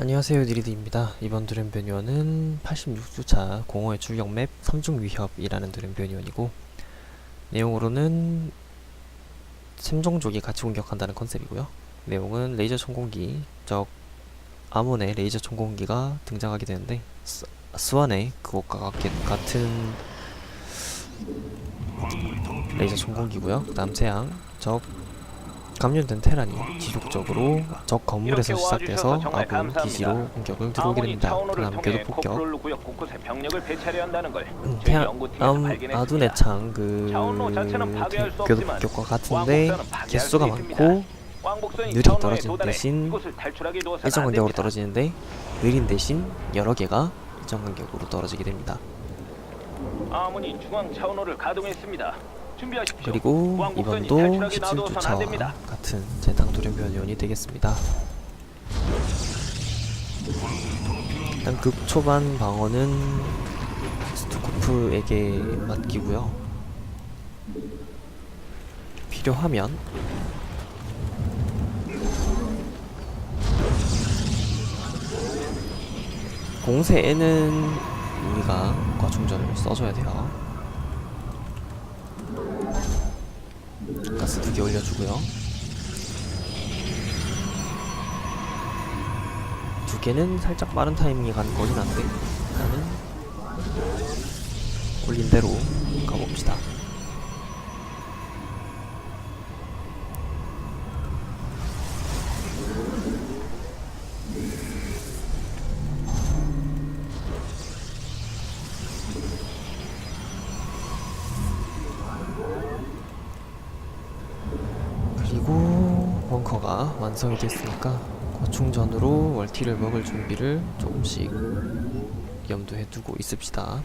안녕하세요 니리드입니다. 이번 드램 변이원은 86주차 공허의 출격 맵 3중 위협이라는 드램 변이원이고 내용으로는 샘종족이 같이 공격한다는 컨셉이고요. 내용은 레이저 총공기, 적 아몬의 레이저 총공기가 등장하게 되는데 스, 스완의 그것과 같은 레이저 총공기고요. 그 다음 태양, 적 감염된 테란이 지속적으로 적 건물에서 시작돼서 아군 기지로 공격을 들어오게 됩니다. 그 다음 궤도 폭격, 음, 태양, 음, 아둔의 창, 그 궤도 폭격과 같은데 개수가 많고 느려 떨어지는 대신 일정 간격으로 떨어지는데 느린 대신 여러 개가 일정 간격으로 떨어지게 됩니다. 아문이 중앙 차원호를 가동했습니다. 그리고 이번도 탈출하기 나서선 안 17주차와 됩니다. 같은 재탕 돌연변이온이 되겠습니다. 일단 극 초반 방어는 스투코프에게 맡기고요. 필요하면 공세에는 우리가 과충전을 써줘야 돼요. 가스 두 개 올려주고요. 두 개는 살짝 빠른 타이밍에 가는 거긴 한데 일단은 올린 대로 가봅시다. 완성이 됐으니까 과충전으로 월티를 먹을 준비를 조금씩 염두에 두고 있읍시다.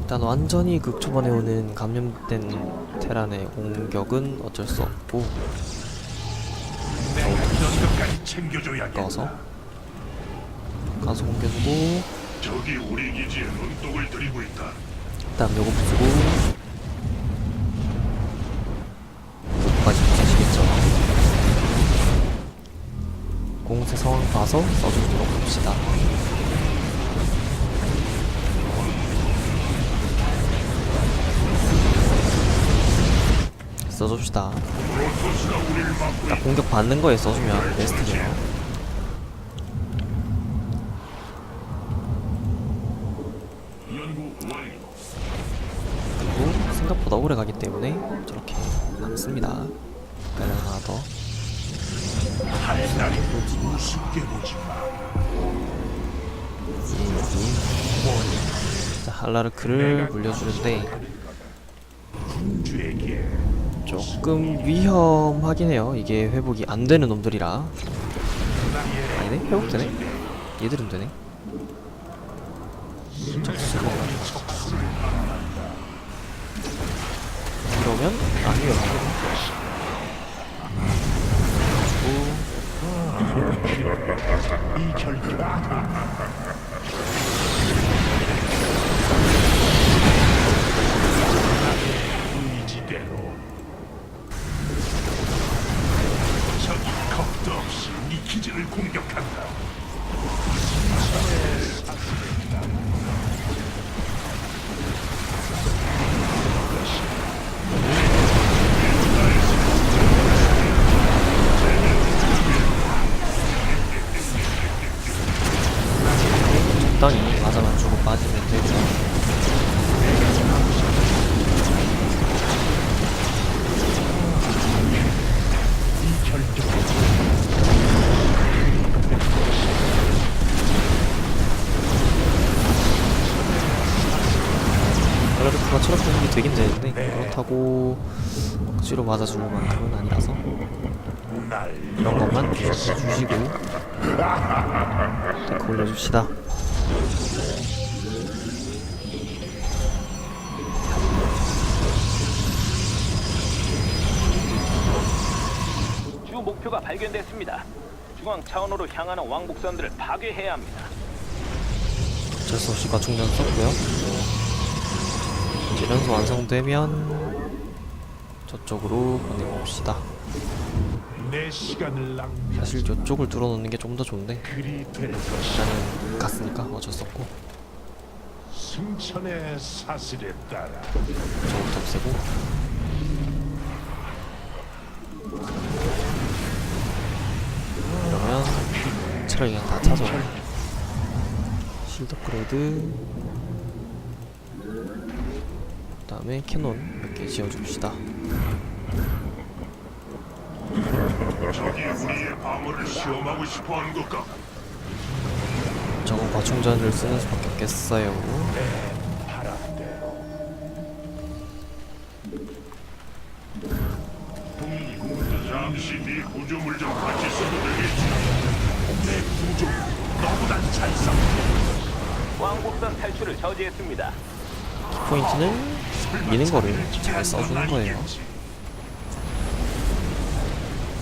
일단 완전히 극 초반에 오는 감염된 테란의 공격은 어쩔 수 없고 연금까지 챙겨줘야겠다. 가서 가서 공개 주고 적이 우리 기지에 눈독을 들이고 있다. 그다음 요거 부수고 요거까지 부수시겠죠? 공세 상황 봐서 써주도록 합시다. 써줍시다. 딱 공격 받는 거에 써주면. 베스트죠. 연구 완료. 그리고 생각보다 오래 가기 때문에 저렇게 남습니다 깔려 하나 더. 자, 할라르크를 물려주는데 조금 위험하긴 해요. 이게 회복이 안 되는 놈들이라. 아니네? 회복되네? 얘들은 되네. 안 위험하고. 이. 나의 의지대로. 적이 겁도 없이 우리 기지를 공격한다. 억지로 맞아줄 만큼은 아니라서 날 이런 것만 주시고 데크 올려줍시다. 주 목표가 발견됐습니다. 중앙 차원호로 향하는 왕복선들을 파괴해야 합니다. 어쩔 수 없이 과충전 썼고요 이제 연소 완성되면 저쪽으로 보내봅시다. 사실 이쪽을 뚫어놓는 게 좀 더 좋은데. 일단은 갔으니까 어쩔 수 없고 승천의 사슬에 따라 저거부터 없애고 그러면 체력 그냥 다 차죠 실드 업그레이드 그 다음에 캐논 몇 개 지어줍시다 적이 우리의 방어를 시험하고 싶어하는 것 같고 저건 과충전을 쓰는 수밖에 없겠어요. 잠시 네 구조물 좀 같이 써도 되겠지. 내 구조 너보단 잘 써. 왕복선 탈출을 저지했습니다. 포인트는 미는 거를 잘 써주는 거예요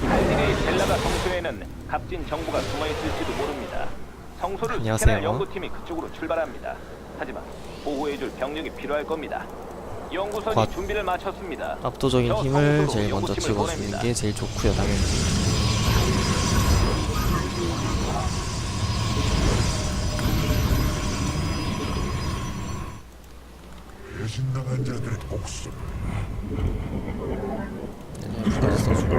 칼디네이 젤라가 성소에는 값진 정보가 숨어 있을지도 모릅니다. 성소를 안녕하세요. 스캔할 연구팀이 그쪽으로 출발합니다. 하지만 보호해줄 병력이 필요할 겁니다. 연구선이 과- 준비를 마쳤습니다. 압도적인 저 힘을 성소로 제일 먼저 연구팀을 찍어주는 보냅니다. 게 제일 좋고요 당연히 배신당한 자들의 목숨 부까지 써주고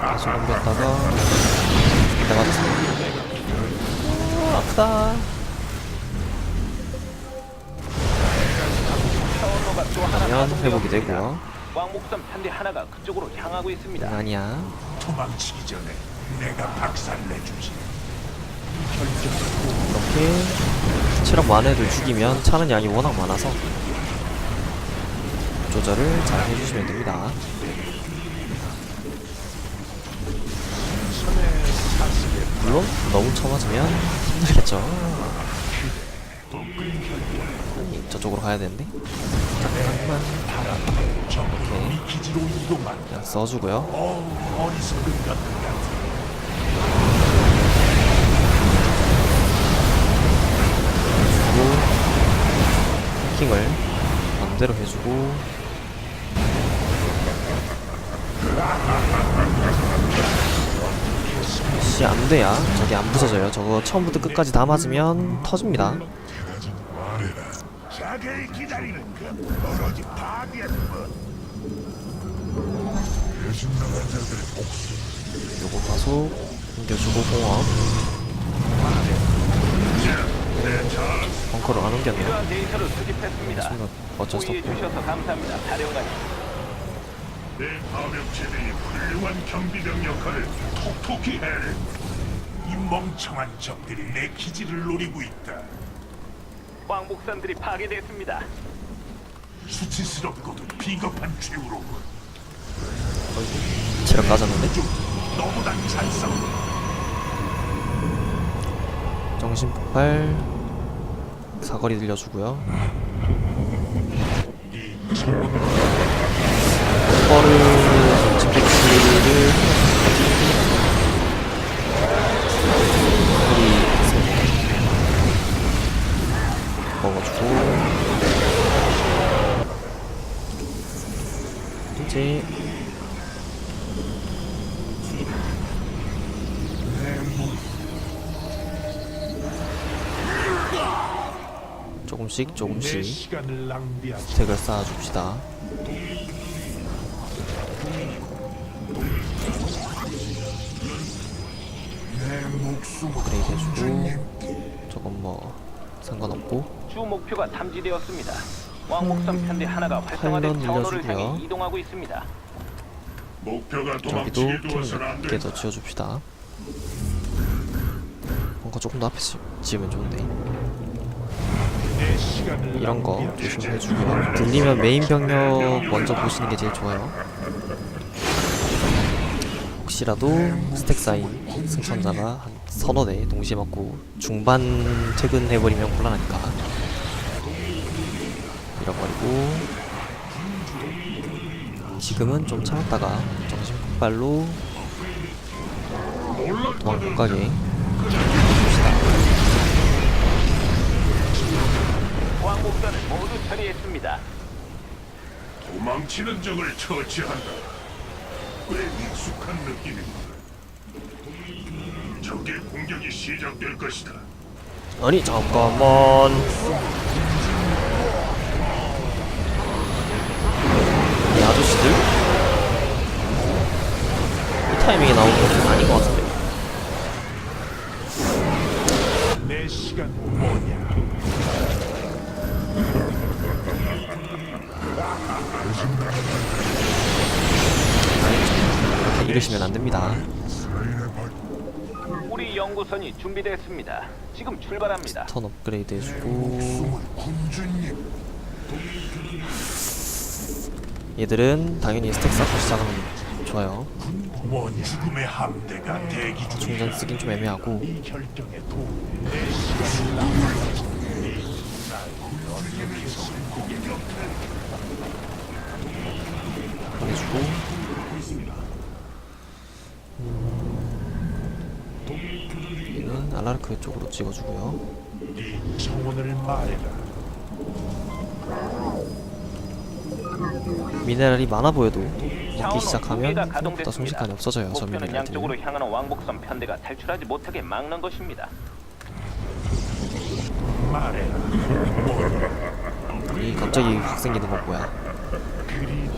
다시 내가 맞았어 아프다 차원로가 또 하나 그러면 가동되었습니다. 회복이 되고요 왕복선 편대 하나가 그쪽으로 향하고 있습니다. 아니야 도망치기 전에 내가 박살내주지. 이렇게 체력 애들 죽이면 차는 양이 워낙 많아서 조절을 잘 해주시면 됩니다. 물론 너무 쳐맞으면 힘들겠죠. 저쪽으로 가야 되는데. 잠깐만 적으로 이 기지로 이동한다. 그냥 써주고요 해킹을 반대로 해주고 씨 안돼야 저게 안 부서져요. 저거 처음부터 끝까지 다 맞으면 터집니다. 요거 가속 옮겨주고 공업. 벙커를 안 옮겼네요. 순간 어쩔 수 없고 내 파병체들이 훌륭한 경비병 역할을 톡톡히 해내. 이 멍청한 적들이 내 기지를 노리고 있다. 왕복선들이 파괴됐습니다. 수치스럽고도 비겁한 최후로군. 체력 까졌는데 좀 너보단 잘 싸워. 정신 폭발 사거리 들려주고요 네 조금씩 내 조금씩. 스택을 쌓아줍시다 업그레이드 해주고 저건 뭐 상관없고 주 목표가 탐지되었습니다. 왕복선 편대 하나가 활성화된 차원호를. 향해 이동하고 있습니다. 목표가 저기도 도망치게 두어서는 안캠몇개더 된다. 지어줍시다 뭔가 조금 더 앞에 지- 지으면 좋은데 이런 거. 조심해주고요. 들리면 메인 병력 먼저 보시는 게 제일 좋아요. 혹시라도 스택 쌓인 승천자가 한 서너 대 동시에 맞고 중반 퇴근해버리면 곤란하니까. 잃어버리고. 지금은 좀 참았다가 정신 폭발로 도망 못 가게 왕복선을 모두 처리했습니다. 도망치는 적을 처치한다. 꽤 익숙한 느낌입니다. 적의 공격이 시작될 것이다. 아니 잠깐만 이 아저씨들 이 타이밍에 나오는 건 아닌 것 같은데 내 시간 뭐 이렇게 이러시면 안 됩니다 우리 연구선이 준비됐습니다. 지금 출발합니다. 턴 업그레이드 해주고 얘들은 당연히 스택 쌓고 시작하면 좋아요 원 죽음의 함대가 대기 충전 중이다. 쓰긴 좀 애매하고 이 결정에 도움. 보내주고 얘는 알라르크 쪽으로 찍어주고요 네 정원을 말해라. 미네랄이 많아 보여도 먹기 시작하면 생각보다 가동됐습니다. 순식간에 없어져요 저 목표는 미네랄들이 양쪽으로 향하는 왕복선 편대가 탈출하지 못하게 막는 것입니다. 말해라. 이 갑자기 확 생기는 건 뭐야 그리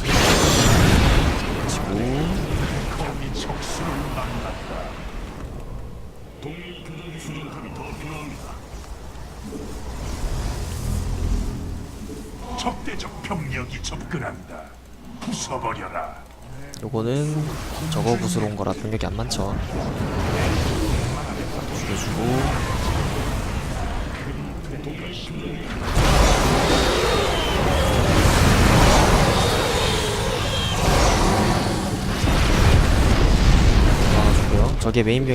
적대적 병력이 접근한다. 부숴버려라. 요거는 저거 부수러 온 거라 병력이 안 많죠 죽여주고 저게 메인.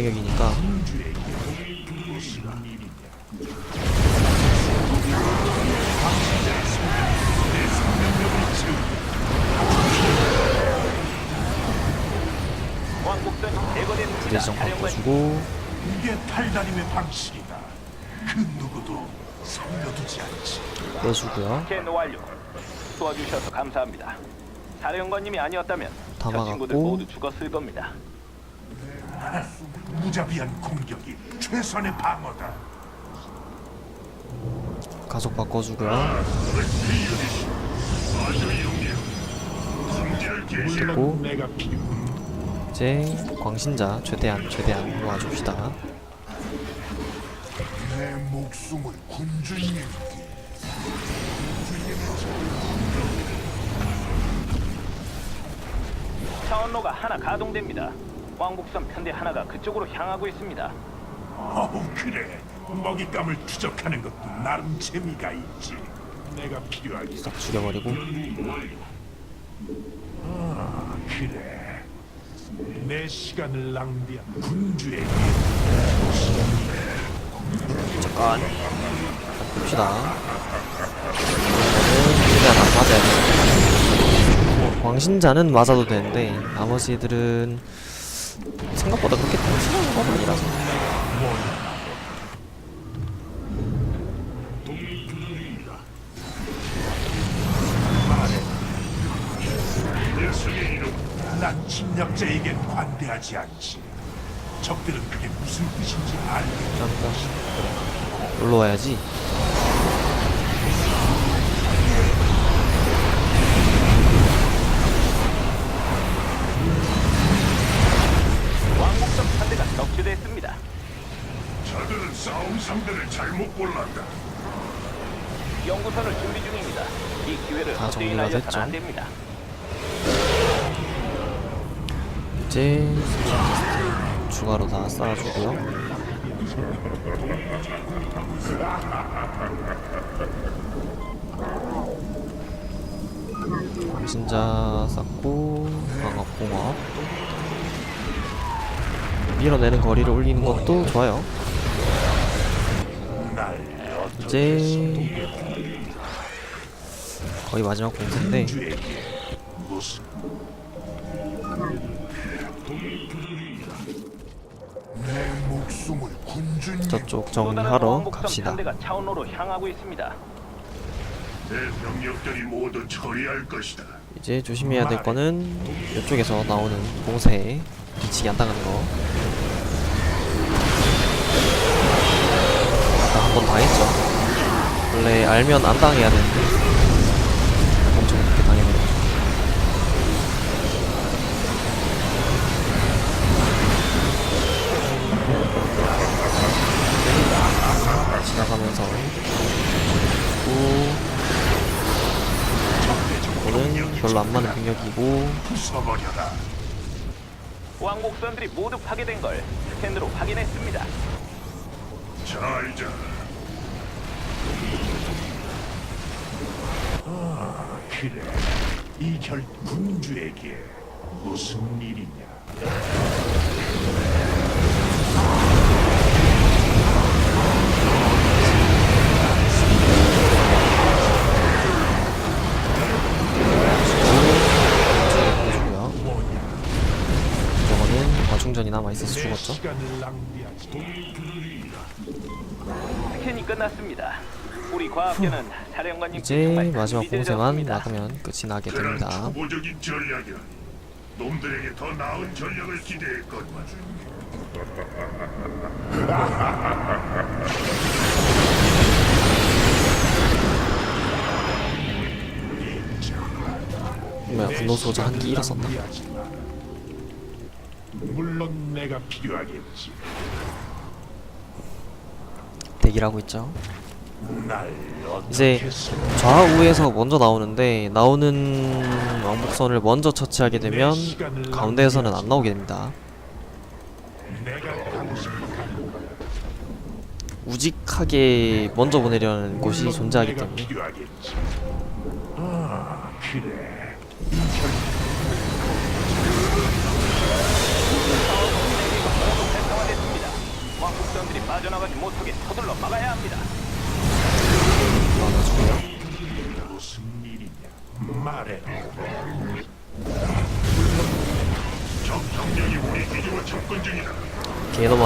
부대지정 사령관님. 바꿔주고 이게 탈다림의 방식이다. 그 누구도 섬겨두지 않지. 빼주고요 스캔 완료. 도와주셔서 감사합니다. 사령관님이 아니었다면 다 저 친구들 막았고. 모두 죽었을 겁니다. 무자비한 공격이 최선의 방어다. 가속 바꿔주고요 필요. 이제 광신자 최대한 최대한 모아줍시다 내 목숨을 군주님. 차원로가 하나 가동됩니다. 왕복선 편대 하나가 그쪽으로 향하고 있습니다. 어우 그래. 먹잇감을 추적하는 것도 나름 재미가 있지. 내가 필요하기 싹 죽여버리고 아, 그래. 내 시간을 낭비한 군주에게 잠깐 봅시다 안 맞아야 돼 뭐, 광신자는 맞아도 되는데 나머지 애들은 생각보다 그렇게 단순한 건 아니라서 난 침략자에겐 관대하지 않지. 적들은 그게 무슨 뜻인지 알겠다. 놀러 와야지 골랐다. 연구선을 준비 중입니다. 이 기회를 다 헛되이 정리가 날려서는 됐죠. 안 됩니다. 이제 시스템 추가로 다 쌓아주고요 광신자 쌓고 광업공업 밀어내는 거리를 올리는 것도 좋아요 이제 거의 마지막 군주님 저쪽 정리하러 갑시다 편대가 차원로로 향하고 있습니다. 내 병력들이 모두 처리할 것이다. 이제 조심해야 될 거는 이쪽에서 나오는 공세에 뒤치기 안 당하는 거. 아까 한번 당했죠. 원래 알면 안 당해야 되는데 엄청 그렇게 당해버렸죠. 지나가면서 우 오는 별로 안 많은 병력이고. 왕복선들이 모두 파괴된 걸 스캔으로 확인했습니다. 잘 자. 아, 그래. 이결 군주에게 무슨 일이냐? 저거는 과충전이 남아있어서 죽었죠. 시간을 낭비하지. 스캔이 끝났습니다. 우리 과학계는 사령관님 이제 마지막 공세만 막으면 끝이 나게 됩니다. 초보적인 전략이야. 놈들에게 더 나은 전략을 기대했건만. 뭐야 분노소자 한기 마. 물론 내가 필요하겠지. 대기를 하고 있죠. 날 이제? 좌우에서 먼저 나오는데 나오는 왕복선을 먼저 처치하게 되면 가운데에서는 안 나오게 됩니다. 우직하게 먼저 보내려는 곳이 존재하기 때문에. 아. 왕복선들이 빠져나가지 못하게 서둘러 막아야 합니다. 개너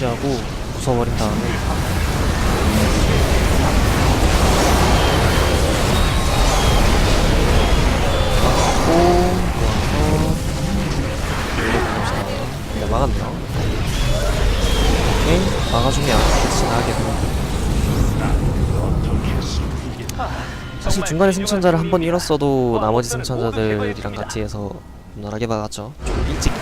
무시하고 부숴버린 다음에 막고 모아서. 네, 막았네요. 오케이 막아주면 나게 됩니다. 사실 중간에 승천자를 한 번 잃었어도 나머지 승천자들이랑 같이 해서 무난하게 막았죠. 좀 일찍